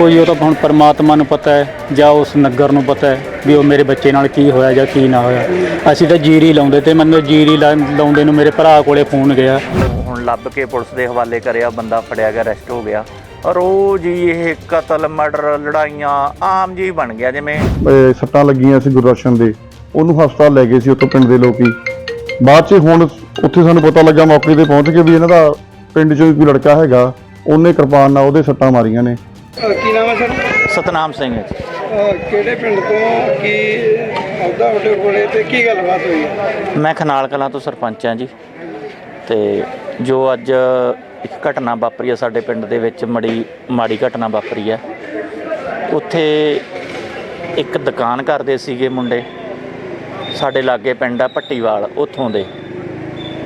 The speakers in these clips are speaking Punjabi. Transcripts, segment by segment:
ਦੇਖੋ ਜੀ ਉਹ ਤਾਂ ਹੁਣ ਪਰਮਾਤਮਾ ਨੂੰ ਪਤਾ ਹੈ ਜਾਂ ਉਸ ਨਗਰ ਨੂੰ ਪਤਾ ਹੈ ਵੀ ਉਹ ਮੇਰੇ ਬੱਚੇ ਨਾਲ ਕੀ ਹੋਇਆ ਜਾਂ ਕੀ ਨਾ ਹੋਇਆ। ਅਸੀਂ ਤਾਂ ਜੀਰੀ ਲਾਉਂਦੇ ਤੇ ਮੈਨੂੰ ਜੀਰੀ ਲਾ- ਲਾਉਂਦੇ ਨੂੰ ਮੇਰੇ ਭਰਾ ਕੋਲੇ ਫੋਨ ਗਿਆ। ਹੁਣ ਲੱਭ ਕੇ ਪੁਲਿਸ ਦੇ ਹਵਾਲੇ ਕਰਿਆ ਬੰਦਾ ਫੜਿਆ ਗਿਆ ਅਰੈਸਟ ਹੋ ਗਿਆ। ਰੋਜ਼ ਹੀ ਇਹ ਕਤਲ ਮਰਡਰ ਲੜਾਈਆਂ ਆਮ ਜੀ ਬਣ ਗਿਆ ਜਿਵੇਂ ਅਹ ਸੱਟਾਂ ਲੱਗੀਆਂ ਸੀ ਗੁਰਦਰਸ਼ਨ ਦੇ। ਉਹਨੂੰ ਹਸਪਤਾਲ ਲੈ ਗਏ ਸੀ ਉੱਥੋਂ ਪਿੰਡ ਦੇ ਲੋਕੀ। ਬਾਅਦ 'ਚ ਹੁਣ ਉੱਥੇ ਸਾਨੂੰ ਪਤਾ ਲੱਗਾ ਮੌਕੇ ਤੇ ਪਹੁੰਚ ਕੇ ਵੀ ਇਹਨਾਂ ਦਾ ਪਿੰਡ 'ਚੋਂ ਹੀ ਕੋਈ ਲੜਕਾ ਹੈਗਾ ਉਹਨੇ ਕਿਰਪਾਨ ਨਾਲ ਉਹਦੇ ਸੱਟਾਂ ਮਾਰੀਆਂ ਨੇ। ਕੀ ਨਾਮ ਹੈ ਸਰ? ਸਤਨਾਮ ਸਿੰਘ ਜੀ। ਅਹ ਕਿਹੜੇ ਪਿੰਡ ਤੋਂ ਕੀ ਆਉਦਾ ਤੁਹਾਡੇ ਕੋਲੇ ਤੇ ਕੀ ਗੱਲਬਾਤ ਹੋਈ ਹੈ? ਮੈਂ ਖਨਾਲ ਕਲਾਂ ਤੋਂ ਸਰਪੰਚ ਹਾਂ ਜੀ। ਤੇ ਜੋ ਅੱਜ ਇੱਕ ਘਟਨਾ ਵਾਪਰੀ ਹੈ ਸਾਡੇ ਪਿੰਡ ਦੇ ਵਿੱਚ ਮੜੀ ਮਾੜੀ ਘਟਨਾ ਵਾਪਰੀ ਹੈ। ਉੱਥੇ ਇੱਕ ਦੁਕਾਨ ਕਰਦੇ ਸੀਗੇ ਮੁੰਡੇ। ਸਾਡੇ ਲਾਗੇ ਪਿੰਡ ਆ ਪੱਟੀਵਾਲ ਉੱਥੋਂ ਦੇ।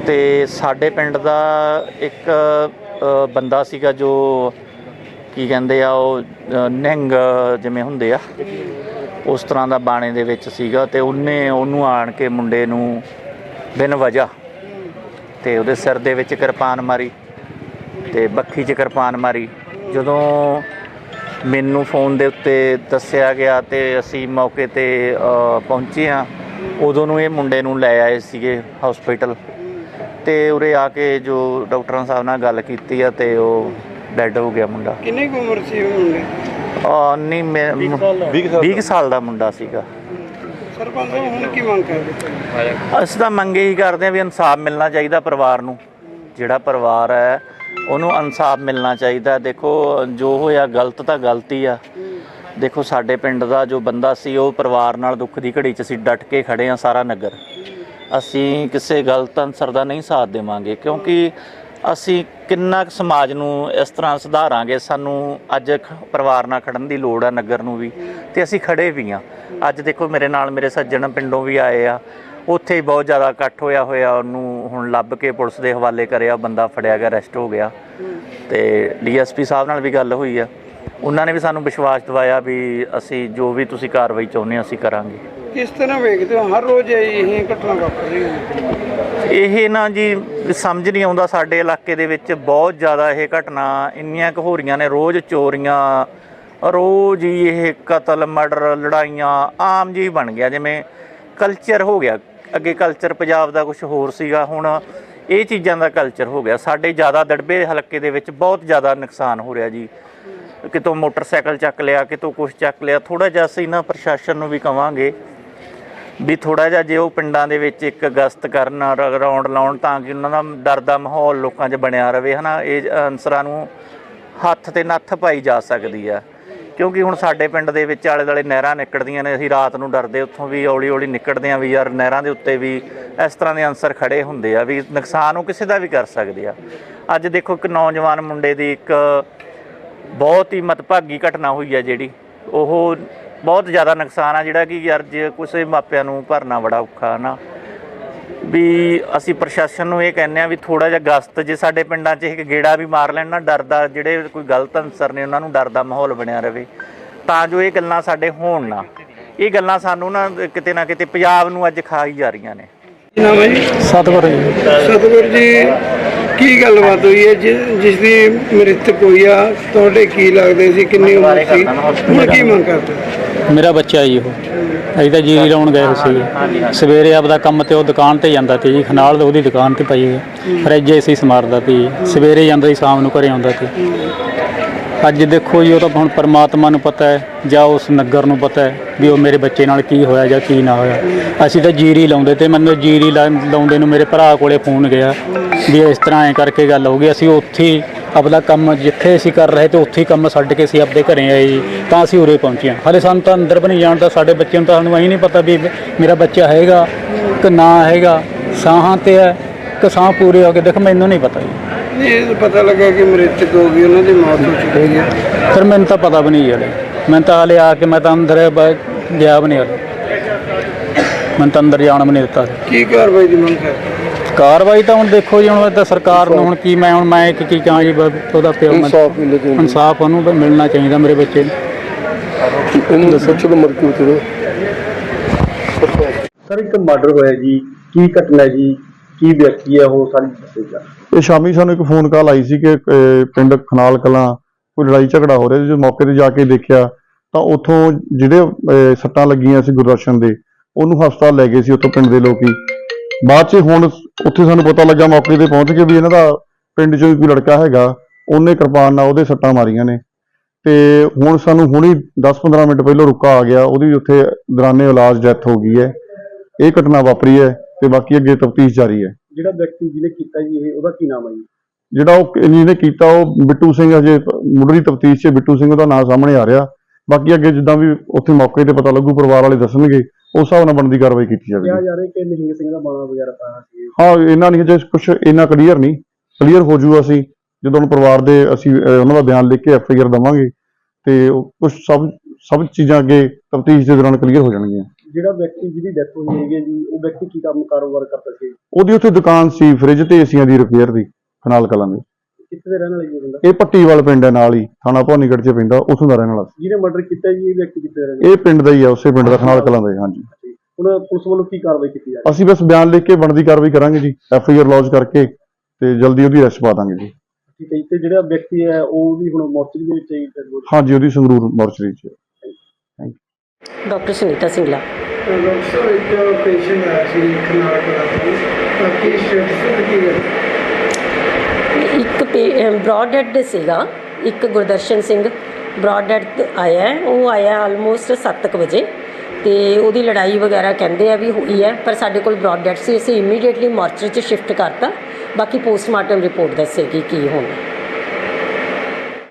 ਤੇ ਸਾਡੇ ਪਿੰਡ ਦਾ ਇੱਕ ਅ, ਬੰਦਾ ਸੀਗਾ ਜੋ ਕੀ ਕਹਿੰਦੇ ਆ ਉਹ ਅ, ਨਿਹੰਗ ਜਿਵੇਂ ਹੁੰਦੇ ਆ ਉਸ ਤਰ੍ਹਾਂ ਦਾ ਬਾਣੇ ਦੇ ਵਿੱਚ ਸੀਗਾ ਤੇ ਉਹਨੇ ਉਹਨੂੰ ਆਣ ਕੇ ਮੁੰਡੇ ਨੂੰ ਬਿਨ ਵਜ੍ਹਾ ਤੇ ਉਹਦੇ ਸਿਰ ਦੇ ਵਿੱਚ ਕਿਰਪਾਨ ਮਾਰੀ ਤੇ ਬੱਖੀ 'ਚ ਕਿਰਪਾਨ ਮਾਰੀ। ਜਦੋਂ ਮੈਨੂੰ ਫੋਨ ਦੇ ਉੱਤੇ ਦੱਸਿਆ ਗਿਆ ਤੇ ਅਸੀਂ ਮੌਕੇ ਤੇ ਪਹੁੰਚੇ ਆ ਉਦੋਂ ਨੂੰ ਇਹ ਮੁੰਡੇ ਨੂੰ ਲੈ ਆਏ ਸੀਗੇ ਹਸਪੀਟਲ ਤੇ ਉਰੇ ਆ ਕੇ ਜੋ ਡਾਕਟਰਾਂ ਸਾਹਿਬ ਨਾਲ ਗੱਲ ਕੀਤੀ ਆ ਤੇ ਉਹ ਡੈੱਡ ਹੋ ਗਿਆ ਮੁੰਡਾ। ਕਿੰਨੀ ਕੁ ਉਮਰ ਸੀ ਉਹ ਮੁੰਡੇ? ਆ ਨਹੀਂ ਮੈਂ 20 ਸਾਲ ਦਾ। ਮੁੰਡਾ ਸੀਗਾ। ਸਰਪੰਚ ਹੁਣ ਕੀ ਮੰਗ ਕਰਦੇ? ਅਸੀਂ ਤਾਂ ਮੰਗੇ ਹੀ ਕਰਦੇ ਆ ਵੀ ਇਨਸਾਫ ਮਿਲਣਾ ਚਾਹੀਦਾ ਪਰਿਵਾਰ ਨੂੰ। ਜਿਹੜਾ ਪਰਿਵਾਰ ਹੈ ਉਹਨੂੰ ਇਨਸਾਫ ਮਿਲਣਾ ਚਾਹੀਦਾ। ਦੇਖੋ ਜੋ ਹੋਇਆ ਗਲਤ ਤਾਂ ਗਲਤੀ ਆ। ਦੇਖੋ ਸਾਡੇ ਪਿੰਡ ਦਾ ਜੋ ਬੰਦਾ ਸੀ ਉਹ ਪਰਿਵਾਰ ਨਾਲ ਦੁੱਖ ਦੀ ਘੜੀ 'ਚ ਅਸੀਂ ਡਟ ਕੇ ਖੜੇ ਆ ਸਾਰਾ ਨਗਰ। ਅਸੀਂ ਕਿਸੇ ਗਲਤ ਅਨਸਰ ਦਾ ਨਹੀਂ ਸਾਥ ਦੇਵਾਂਗੇ ਕਿਉਂਕਿ ਅਸੀਂ ਕਿੰਨਾ ਕੁ ਸਮਾਜ ਨੂੰ ਇਸ ਤਰ੍ਹਾਂ ਸੁਧਾਰਾਂਗੇ? ਸਾਨੂੰ ਅੱਜ ਖ- ਪਰਿਵਾਰ ਨਾਲ ਖੜਨ ਦੀ ਲੋੜ ਆ, ਨਗਰ ਨੂੰ ਵੀ। ਤੇ ਅਸੀਂ ਖੜੇ ਵੀ ਆ। ਅੱਜ ਦੇਖੋ ਮੇਰੇ ਨਾਲ ਮੇਰੇ ਸੱਜਣ ਪਿੰਡੋਂ ਵੀ ਆਏ ਆ। ਉੱਥੇ ਹੀ ਬਹੁਤ ਜ਼ਿਆਦਾ ਇਕੱਠ ਹੋਇਆ ਹੋਇਆ। ਉਹਨੂੰ ਹੁਣ ਲੱਭ ਕੇ ਪੁਲਿਸ ਦੇ ਹਵਾਲੇ ਕਰਿਆ, ਬੰਦਾ ਫੜਿਆ ਗਿਆ ਅਰੈਸਟ ਹੋ ਗਿਆ। ਤੇ ਡੀਐਸਪੀ ਸਾਹਿਬ ਨਾਲ ਵੀ ਗੱਲ ਹੋਈ ਆ। ਉਹਨਾਂ ਨੇ ਵੀ ਸਾਨੂੰ ਵਿਸ਼ਵਾਸ ਦਿਵਾਇਆ ਵੀ ਅਸੀਂ ਜੋ ਵੀ ਤੁਸੀਂ ਕਾਰਵਾਈ ਚਾਹੁੰਦੇ ਹੋ, ਅਸੀਂ ਕਰਾਂਗੇ। ਕਿਸ ਤਰ੍ਹਾਂ ਵੇਖਦੇ ਹੋ? ਹਰ ਰੋਜ਼ ਇਹ ਘਟਨਾ ਵਾਪਰਦੀ ਹੈ। ਇਹ ਨਾ ਜੀ ਸਮਝ ਨਹੀਂ ਆਉਂਦਾ ਸਾਡੇ ਇਲਾਕੇ ਦੇ ਵਿੱਚ ਬਹੁਤ ਜ਼ਿਆਦਾ ਇਹ ਘਟਨਾ, ਇੰਨੀਆਂ ਕੁ ਹੋ ਰਹੀਆਂ ਨੇ, ਰੋਜ਼ ਚੋਰੀਆਂ, ਰੋਜ਼ ਹੀ ਇਹ ਕਤਲ, ਮਰਡਰ, ਲੜਾਈਆਂ, ਆਮ ਜੀ ਬਣ ਗਿਆ, ਜਿਵੇਂ ਕਲਚਰ ਹੋ ਗਿਆ। ਅੱਗੇ ਕਲਚਰ ਪੰਜਾਬ ਦਾ ਕੁਝ ਹੋਰ ਸੀਗਾ, ਹੁਣ ਇਹ ਚੀਜ਼ਾਂ ਦਾ ਕਲਚਰ ਹੋ ਗਿਆ। ਸਾਡੇ ਜ਼ਿਆਦਾ ਦੜਬੇ ਹਲਕੇ ਦੇ ਵਿੱਚ ਬਹੁਤ ਜ਼ਿਆਦਾ ਨੁਕਸਾਨ ਹੋ ਰਿਹਾ ਜੀ। ਕਿਤੋਂ ਮੋਟਰਸਾਈਕਲ ਚੱਕ ਲਿਆ, ਕਿਤੋਂ ਕੁਝ ਚੱਕ ਲਿਆ ਥੋੜਾ ਜਿਹਾ ਅਸੀਂ ਨਾ ਪ੍ਰਸ਼ਾਸਨ ਨੂੰ ਵੀ ਕਵਾਂਗੇ ਵੀ ਥੋੜਾ ਜਿਹਾ ਜੇ ਉਹ ਪਿੰਡਾਂ ਦੇ ਵਿੱਚ ਇੱਕ ਗਸਤ ਕਰਨ ਰੌਂਡ ਲਾਉਣ ਤਾਂ ਕਿ ਉਹਨਾਂ ਦਾ ਡਰ ਦਾ ਮਾਹੌਲ ਲੋਕਾਂ 'ਚ ਬਣਿਆ ਰਵੇ ਹਨਾ? ਇਹ ਅਨਸਰਾਂ ਨੂੰ ਹੱਥ ਤੇ ਨੱਥ ਪਾਈ ਜਾ ਸਕਦੀ ਆ। ਕਿਉਂਕਿ ਹੁਣ ਸਾਡੇ ਪਿੰਡ ਦੇ ਵਿੱਚ ਆਲੇ ਦਾਲੇ ਨਹਿਰਾਂ ਨਿਕਲਦੀਆਂ ਨੇ, ਅਸੀਂ ਰਾਤ ਨੂੰ ਡਰਦੇ, ਉੱਥੋਂ ਵੀ ਹੌਲੀ ਹੌਲੀ ਨਿਕਲਦੇ ਆ ਵੀ, ਯਾਰ ਨਹਿਰਾਂ ਦੇ ਉੱਤੇ ਵੀ ਇਸ ਤਰ੍ਹਾਂ ਦੇ ਅਨਸਰ ਖੜੇ ਹੁੰਦੇ ਆ ਵੀ ਨੁਕਸਾਨ ਉਹ ਕਿਸੇ ਦਾ ਵੀ ਕਰ ਸਕਦੇ ਆ। ਅੱਜ ਦੇਖੋ ਇੱਕ ਨੌਜਵਾਨ ਮੁੰਡੇ ਦੀ ਇੱਕ ਬਹੁਤ ਹੀ ਮਤਭਾਗੀ ਘਟਨਾ ਹੋਈ ਆ ਜਿਹੜੀ, ਉਹ ਬਹੁਤ ਜ਼ਿਆਦਾ ਨੁਕਸਾਨ ਆ ਜਿਹੜਾ ਕਿ ਯਾਰ ਜੇ ਕਿਸੇ ਮਾਪਿਆਂ ਨੂੰ ਭਰਨਾ ਬੜਾ ਔਖਾ ਨਾ। ਵੀ ਅਸੀਂ ਪ੍ਰਸ਼ਾਸਨ ਨੂੰ ਇਹ ਕਹਿੰਦੇ ਆ ਵੀ ਥੋੜਾ ਜਿਹਾ ਗਸਤ ਜੇ ਸਾਡੇ ਪਿੰਡਾਂ 'ਚ ਇੱਕ ਗੇੜਾ ਵੀ ਮਾਰ ਲੈਣ ਨਾ ਡਰਦਾ ਜਿਹੜੇ ਕੋਈ ਗਲਤ ਅਨਸਰ ਨੇ ਉਹਨਾਂ ਨੂੰ ਡਰ ਦਾ ਮਾਹੌਲ ਬਣਿਆ ਰਵੇ। ਤਾਂ ਜੋ ਇਹ ਗੱਲਾਂ ਸਾਡੇ ਹੋਣ ਨਾ। ਇਹ ਗੱਲਾਂ ਸਾਨੂੰ ਨਾ ਕਿਤੇ ਨਾ ਕਿਤੇ ਪੰਜਾਬ ਨੂੰ ਅੱਜ ਖਾਈ ਜਾ ਰਹੀਆਂ ਨੇ। ਕੀ ਨਾਮ ਹੈ ਜੀ? ਸਤਿਗੁਰੂ ਜੀ। ਸਤਿਗੁਰ ਜੀ ਕੀ ਗੱਲਬਾਤ ਹੋਈ ਹੈ? ਜਿ- ਜਿਸ ਦੀ ਮ੍ਰਿਤਕ ਹੋਈ ਆ ਤੁਹਾਡੇ ਕੀ ਲੱਗਦੇ ਸੀ? ਕਿੰਨੀ ਉਮਰ ਸੀ? ਹੁਣ ਕੀ ਮੰਗ ਕਰਦੇ ਮੇਰਾ ਬੱਚਾ ਜੀ ਉਹ। ਅਸੀਂ ਤਾਂ ਜੀਰੀ ਲਾਉਣ ਗਏ ਸੀ ਸਵੇਰੇ ਆਪਦਾ ਕੰਮ ਤੇ ਉਹ ਦੁਕਾਨ ਤੇ ਜਾਂਦਾ ਤੇ ਜੀ, ਖਨਾਲ ਉਹਦੀ ਦੁਕਾਨ ਤੇ ਪਈ ਹੈ ਫਰਿੱਜ ਏਸੀ ਸਮਾਰਦਾ ਤੇ ਸਵੇਰੇ ਜਾਂਦਾ ਸੀ, ਸ਼ਾਮ ਨੂੰ ਘਰੇ ਆਉਂਦਾ ਸੀ। ਅੱਜ ਦੇਖੋ ਜੀ, ਉਹ ਤਾਂ ਹੁਣ ਪਰਮਾਤਮਾ ਨੂੰ ਪਤਾ ਹੈ, ਜਾਂ ਉਸ ਨਗਰ ਨੂੰ ਪਤਾ ਹੈ, ਵੀ ਉਹ ਮੇਰੇ ਬੱਚੇ ਨਾਲ ਕੀ ਹੋਇਆ ਜਾਂ ਕੀ ਨਾ ਹੋਇਆ। ਅਸੀਂ ਤਾਂ ਜੀਰੀ ਲਾਉਂਦੇ ਤੇ ਮੈਨੂੰ ਜੀਰੀ ਲਾ- ਲਾਉਂਦੇ ਨੂੰ ਮੇਰੇ ਭਰਾ ਕੋਲੇ ਫੋਨ ਗਿਆ, ਵੀ ਇਸ ਤਰ੍ਹਾਂ ਐ ਕਰਕੇ ਗੱਲ ਹੋ ਗਈ। ਅਸੀਂ ਉੱਥੇ ਹੀ ਆਪਦਾ ਕੰਮ ਜਿੱਥੇ ਅਸੀਂ ਕਰ ਰਹੇ ਤੇ ਉੱਥੇ ਹੀ ਕੰਮ ਛੱਡ ਕੇ ਅਸੀਂ ਆਪਦੇ ਘਰੇ ਆਏ ਜੀ ਤਾਂ ਅਸੀਂ ਉਰੇ ਪਹੁੰਚੇ ਹਾਂ। ਹਾਲੇ ਸਾਨੂੰ ਤਾਂ ਅੰਦਰ ਵੀ ਨਹੀਂ ਜਾਣਦਾ ਸਾਡੇ ਬੱਚੇ ਨੂੰ ਤਾਂ ਸਾਨੂੰ ਐਂ ਨਹੀਂ ਪਤਾ ਵੀ ਮੇਰਾ ਬੱਚਾ ਹੈਗਾ ਕਿ ਨਾ ਹੈਗਾ ਸਾਹਾਂ ਤੇ ਹੈ ਕਿ ਸਾਹ ਪੂਰੇ ਹੋ ਗਏ ਦੇਖ ਮੈਨੂੰ ਨਹੀਂ ਪਤਾ ਜੀ। ਇਹ ਪਤਾ ਲੱਗਾ ਕਿ ਮ੍ਰਿਤਕ ਹੋ ਗਈ ਉਹਨਾਂ ਦੀ ਮੌਤ ਹੋ ਚੁੱਕੀ ਹੈ। ਫਿਰ ਮੈਨੂੰ ਤਾਂ ਪਤਾ ਵੀ ਨਹੀਂ ਹਲੇ। ਮੈਂ ਤਾਂ ਹਲੇ ਆ ਕੇ ਮੈਂ ਤਾਂ ਅੰਦਰ ਗਿਆ ਵੀ ਨਹੀਂ ਹਲੇ। ਮੈਂ ਤਾਂ ਅੰਦਰ ਜਾਣ ਵੀ ਨਹੀਂ ਦਿੱਤਾ। ਕੀ ਕਾਰਵਾਈ ਦੀ ਮੰਗ ਕਰਦੇ ਕਾਰਵਾਈ ਤਾਂ ਹੁਣ ਦੇਖੋ ਜੀ ਹੁਣ ਤਾਂ ਸਰਕਾਰ ਨੂੰ ਹੁਣ ਕੀ ਮੈਂ ਹੁਣ ਮੈਂ ਇੱਕ ਕੀ ਕਹਾਂ ਜੀ ਬ- ਉਹਦਾ ਪਿਓ ਮੈਂ ਇਨਸਾਫ ਮਿਲੇ ਤੇ ਇਨਸਾਫ ਉਹਨੂੰ ਵੀ ਮਿਲਣਾ ਚਾਹੀਦਾ ਮੇਰੇ ਬੱਚੇ ਨੂੰ। ਇਹਨੂੰ ਦੱਸੋ ਚਲੋ ਮਰਕੀ ਉਤਰੋ ਸਰ ਇੱਕ ਮਰਡਰ ਹੋਇਆ ਜੀ ਕੀ ਘਟਨਾ ਹੈ ਜੀ? ਕੀ ਵਿਅਕਤੀ ਹੈ ਉਹ ਸਾਰੀ ਦੱਸੇਗਾ ਇਹ ਸ਼ਾਮੀ ਸਾਨੂੰ ਇੱਕ ਫੋਨ ਕਾਲ ਆਈ ਸੀ ਕਿ ਅਹ, ਪਿੰਡ ਖਨਾਲ ਕਲਾਂ ਕੋਈ ਲੜਾਈ ਝਗੜਾ ਹੋ ਰਿਹਾ ਸੀ ਜਦੋਂ ਮੌਕੇ ਤੇ ਜਾ ਕੇ ਦੇਖਿਆ ਤਾਂ ਉੱਥੋਂ ਜਿਹੜੇ ਅਹ, ਸੱਟਾਂ ਲੱਗੀਆਂ ਸੀ ਗੁਰਦਰਸ਼ਨ ਦੇ ਉਹਨੂੰ ਹਸਪਤਾਲ ਲੈ ਗਏ ਸੀ ਉੱਥੋਂ ਪਿੰਡ ਦੇ ਲੋਕੀ। ਬਾਅਦ 'ਚ ਹੁਣ ਉੱਥੇ ਸਾਨੂੰ ਪਤਾ ਲੱਗਾ ਮੌਕੇ ਤੇ ਪਹੁੰਚ ਕੇ ਵੀ ਇਹਨਾਂ ਦਾ ਪਿੰਡ 'ਚੋਂ ਕੋਈ ਲੜਕਾ ਹੈਗਾ ਉਹਨੇ ਕਿਰਪਾਨ ਨਾਲ ਉਹਦੇ ਸੱਟਾਂ ਮਾਰੀਆਂ ਨੇ। ਤੇ ਹੁਣ ਸਾਨੂੰ ਹੁਣੀ 10-15 ਮਿੰਟ ਪਹਿਲਾਂ ਰੁਕਾ ਆ ਗਿਆ ਉਹਦੀ ਉੱਥੇ ਦੌਰਾਨੇ ਇਲਾਜ ਡੈਥ ਹੋ ਗਈ ਹੈ। ਇਹ ਘਟਨਾ ਵਾਪਰੀ ਹੈ ਤੇ ਬਾਕੀ ਅੱਗੇ ਤਫਤੀਸ਼ ਜਾਰੀ ਹੈ। ਜਿਹੜਾ ਵਿਅਕਤੀ ਜਿਹਨੇ ਕੀਤਾ ਜੀ ਇਹ ਉਹਦਾ ਕੀ ਨਾਮ ਹੈ ਜੀ? ਜਿਹੜਾ ਉਹ ਜਿਹਨੇ ਕੀਤਾ ਉਹ ਬਿੱਟੂ ਸਿੰਘ ਅਜੇ ਮੁੱਢਲੀ ਤਫਤੀਸ਼ 'ਚ ਬਿੱਟੂ ਸਿੰਘ ਦਾ ਨਾਮ ਸਾਹਮਣੇ ਆ ਰਿਹਾ। ਬਾਕੀ ਅੱਗੇ ਜਿੱਦਾਂ ਵੀ ਉੱਥੇ ਮੌਕੇ ਤੇ ਪਤਾ ਲੱਗੂ ਪਰਿਵਾਰ ਵਾਲੇ ਦੱਸਣਗੇ। ਉਸ ਹਿਸਾਬ ਨਾਲ ਬਣਦੀ ਕਾਰਵਾਈ ਕੀਤੀ ਕਿਹਾ ਜਾਵੇਗੀ ਜਾ ਰਿਹਾ ਕਿ ਨਿਹੰਗ ਸਿੰਘ ਦਾ ਬਾਣਾ ਵਗੈਰਾ ਪਾਇਆ ਸੀ ਹਾਂ ਇਹਨਾਂ ਨਹੀਂ ਜੇ ਕੁਝ ਇੰਨਾ ਕਲੀਅਰ ਨਹੀਂ ਕਲੀਅਰ ਹੋ ਜੂ ਅਸੀਂ ਜਦੋਂ ਹੁਣ ਪਰਿਵਾਰ ਦੇ ਅਸੀਂ ਅਹ, ਉਹਨਾਂ ਦਾ ਬਿਆਨ ਲਿਖ ਕੇ ਐਫ ਆਈ ਆਰ ਦਵਾਂਗੇ ਤੇ ਕੁਝ ਸਭ ਸਭ ਚੀਜ਼ਾਂ ਅੱਗੇ ਤਫਤੀਸ਼ ਦੇ ਦੌਰਾਨ ਕਲੀਅਰ ਹੋ ਜਾਣਗੀਆਂ। ਜਿਹੜਾ ਵਿਅਕਤੀ ਜਿਹਦੀ ਡੈਥ ਹੋਈ ਹੈਗੀ ਹੈ ਜੀ ਉਹ ਵਿਅਕਤੀ ਕੀ ਕੰਮ ਕਾਰੋਬਾਰ ਕਰਦਾ ਸੀ? ਉਹਦੀ ਉੱਥੇ ਦੁਕਾਨ ਸੀ ਫ੍ਰਿਜ ਤੇ ਏਸੀਆਂ ਦੀ ਰਿਪੇਅਰ ਦੀ ਖਨਾਲ ਕਲਾਂ ਦੀ। ਕਿੱਥੇ ਦੇ ਰਹਿਣ ਵਾਲਾ ਜੀ ਉਹ ਬੰਦਾ? ਇਹ ਪੱਟੀਵਾਲ ਪਿੰਡ ਹੈ ਨਾਲ ਹੀ ਥਾਣਾ ਭਵਾਨੀਗੜ੍ਹ 'ਚ ਪੈਂਦਾ ਉੱਥੋਂ ਦਾ ਰਹਿਣ ਵਾਲਾ ਸੀ। ਜਿਹਨੇ ਮਰਡਰ ਕੀਤਾ ਜੀ ਇਹ ਵਿਅਕਤੀ ਕਿੱਥੇ ਦਾ ਰਹਿਣ ਇਹ ਪਿੰਡ ਦਾ ਹੀ ਆ ਉਸੇ ਪਿੰਡ ਦਾ ਖਨਾਲ ਕਲਾਂ ਦਾ ਹੀ ਹਾਂਜੀ। ਸੀ ਹੁਣ ਪੁਲਿਸ ਵੱਲੋਂ ਕੀ ਕਾਰਵਾਈ ਕੀਤੀ ਜਾ ਰਹੀ ਅਸੀਂ ਬਸ ਬਿਆਨ ਲਿਖ ਕੇ ਬਣਦੀ ਕਾਰਵਾਈ ਕਰਾਂਗੇ ਜੀ ਐਫ ਆਈ ਆਰ ਲੌਂਚ ਕਰਕੇ ਤੇ ਜਲਦੀ ਉਹਦੀ ਅਰੈਸਟ ਪਾ ਦਾਂਗੇ ਜੀ। ਹੈ ਠੀਕ ਹੈ ਜੀ ਤੇ ਜਿਹੜਾ ਵਿਅਕਤੀ ਹੈ ਉਹ ਵੀ ਹੁਣ ਮੋਰਚਰੀ ਦੇ ਵਿੱਚ ਹੈ ਜੀ dead body? ਹਾਂਜੀ ਉਹਦੀ ਸੰਗਰੂਰ ਮੋਰਚਰੀ 'ਚ ਡਾਕਟਰ ਸੁਨੀਤਾ ਸਿੰਗਲਾ। ਡਾਕਟਰ ਇੱਕ ਪੇਸ਼ੈਂਟ ਆਇਆ ਸੀ ਖਨਾਲ ਕਲਾ ਤੋਂ। ਤਾਂ ਕੀ ਸਟੇਟਸ ਕੀ ਹੈ? ਇੱਕ ਬ੍ਰੌਡ ਡੈਡ ਸੀਗਾ। ਇੱਕ ਗੁਰਦਰਸ਼ਨ ਸਿੰਘ ਬ੍ਰੌਡ ਡੈਡ ਆਇਆ ਉਹ ਆਇਆ ਆਲਮੋਸਟ 7:00 ਵਜੇ। ਤੇ ਉਹਦੀ ਲੜਾਈ ਵਗੈਰਾ ਕਹਿੰਦੇ ਆ ਵੀ ਹੋਈ ਹੈ, ਪਰ ਸਾਡੇ ਕੋਲ ਬ੍ਰੌਡ ਡੈਡ ਸੀ। ਅਸੀਂ ਇਮੀਡੀਏਟਲੀ ਮਾਰਚਰੀ 'ਚ ਸ਼ਿਫਟ ਕਰਤਾ। ਬਾਕੀ ਪੋਸਟਮਾਰਟਮ ਰਿਪੋਰਟ ਦੱਸੇਗੀ ਕੀ ਹੋਣਾ।